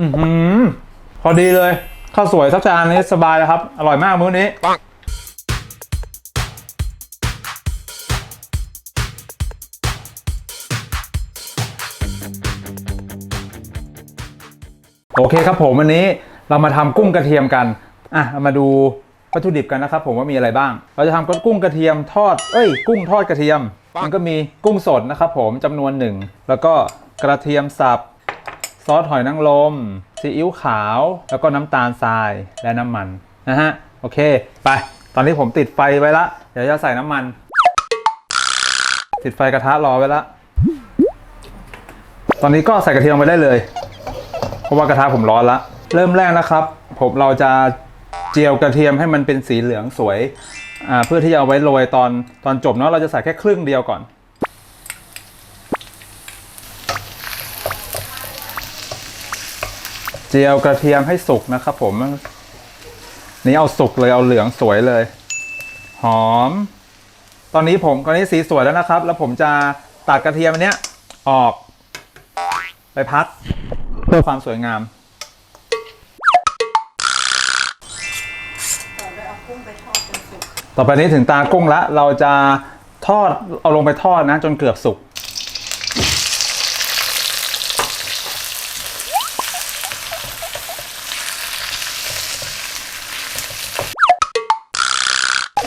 อือหือพอดีเลยข้าวสวยสักจานนี้สบายแล้วครับ อร่อยมากมื้อนี้โอเคครับผมวันนี้เรามาทำกุ้งกระเทียมกันอะเรามาดูวัตถุดิบกันนะครับผมว่ามีอะไรบ้าง เราจะทำกุ้งกระเทียมทอด เอ้ย กุ้งทอดกระเทียม มันก็มีกุ้งสดนะครับผมจำนวนหนึ่งแล้วก็กระเทียมสับ ซอสหอยนางรมซีอิ๊วขาว แล้วก็น้ำตาลทรายและน้ำมันนะฮะโอเค ไป ตอนนี้ผมติดไฟไว้ละ เดี๋ยวจะใส่น้ำมัน ติดไฟกระทะรอไว้ละ ตอนนี้ก็ใส่กระเทียมไปได้เลย เพราะว่ากระทะผมร้อนละ เริ่มแรกนะครับ ผมเราจะเจียวกระเทียมให้มันเป็นสีเหลืองสวยอ่าเพื่อที่จะเอาไว้โรยตอนตอนจบเนาะเราจะใส่แค่ครึ่งเดียวก่อน จียวกระเทียมให้สุกนะครับผม นี่เอาสุกเลยเอาเหลืองสวยเลย หอม ตอนนี้ผมตอนนี้สีสวยแล้วนะครับ แล้วผมจะตัดกระเทียมอันเนี้ยออก ไปพักเพื่อความสวยงามต่อด้วยเอากุ้งไปทอดจนสุกต่อไปนี้ถึงตากุ้งละ เราจะทอดเอาลงไปทอดนะ จนเกือบสุก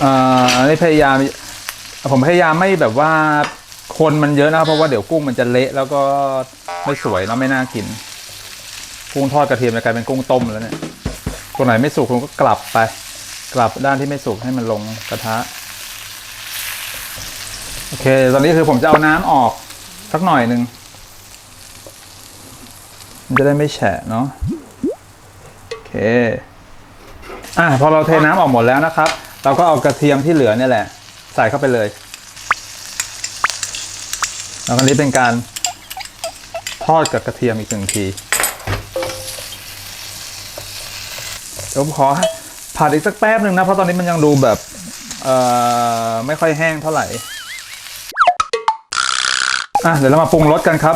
อ่าอันนี้พยายามผมพยายามไม่แบบว่าคนมันเยอะนะครับเพราะว่าเดี๋ยวกุ้งมันจะเละแล้วก็ไม่สวยแล้วไม่น่ากิน กุ้งทอดกระเทียมจะกลายเป็นกุ้งต้มแล้วเนี่ยตัวไหนไม่สุกคุณก็กลับไป กลับด้านที่ไม่สุกให้มันลงกระทะโอเค ตอนนี้คือผมจะเอาน้ำออกสักหน่อยหนึ่งมันจะได้ไม่แฉะเนาะโอเค อะพอเราเทน้ำออกหมดแล้วนะครับ เราก็เอากระเทียมที่เหลือเนี่ยแหละ ใส่เข้าไปเลย แล้วอันนี้เป็นการทอดกับกระเทียมอีกหนึ่งทีเดี๋ยวผมขอผัดอีกสักแป๊บหนึ่งนะ เพราะตอนนี้มันยังดูแบบไม่ค่อยแห้งเท่าไหร่ อะเดี๋ยวเรามาปรุงรสกันครับ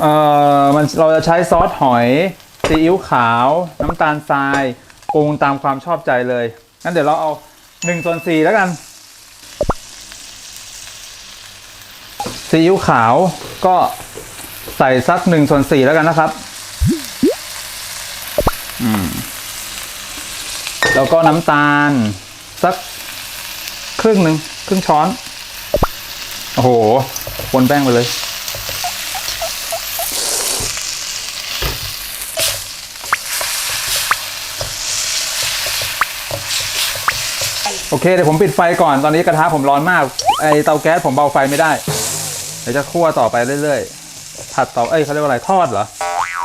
เอ่อมันเราจะใช้ซอสหอยซีอิ๊วขาว น้ำตาลทรายปรุงตามความชอบใจเลย งั้นเดี๋ยวเราเอา1ส่วน4แล้วกันซีอิ๊วขาวก็ใส่สัก1ส่วน4แล้วกันนะครับแล้วก็น้ำตาล สักครึ่งหนึ่งครึ่งช้อน โอ้โหวนแป้งไปเลย โอเคเดี๋ยวผมปิดไฟก่อนตอนนี้กระทะผมร้อนมาก ไอเตาแก๊สผมเบาไฟไม่ได้ เดี๋ยวจะคั่วต่อไปเรื่อยๆ ผัดต่อ เอ้ยเขาเรียกว่าอะไรทอดเหรอ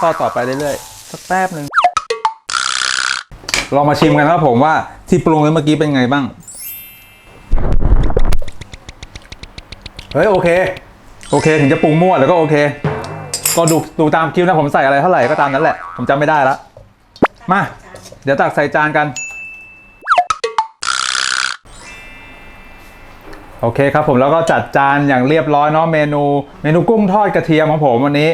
ทอดต่อไปเรื่อยๆ สักแป๊บหนึ่งลองมาชิมกันนะครับผมว่าที่ปรุงไว้เมื่อกี้เป็นไงบ้าง เฮ้ยโอเค โอเค ถึงจะปรุงมั่วแต่ก็โอเค ก็ดูดูตามคิวนะผมใส่อะไรเท่าไหร่ก็ตามนั้นแหละ ผมจำไม่ได้ละ มา เดี๋ยวตักใส่จานกัน โอเคครับผมแล้วก็จัดจานอย่างเรียบร้อยเนาะเมนู เมนูกุ้งทอดกระเทียมของผมวันนี้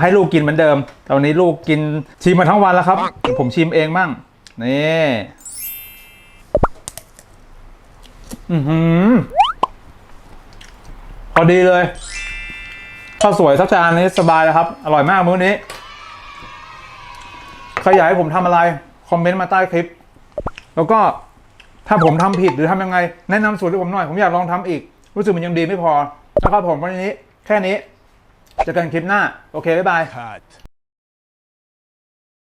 ให้ลูกกินเหมือนเดิมแต่วันนี้ลูกกินชิมมาทั้งวันแล้วครับ ผมชิมเองมั่งนี่อือหือพอดีเลยข้าวสวยสักจานนี้สบายแล้วครับ อร่อยมากมื้อนี้ใครอยากให้ผมทำอะไร คอมเมนต์มาใต้คลิป แล้วก็ ถ้าผมทำผิดหรือทำยังไง แนะนำสูตรให้ผมหน่อย ผมอยากลองทำอีก รู้สึกมันยังดีไม่พอนะครับผมวันนี้แค่นี้เจอกันคลิปหน้า โอเค บ๊ายบาย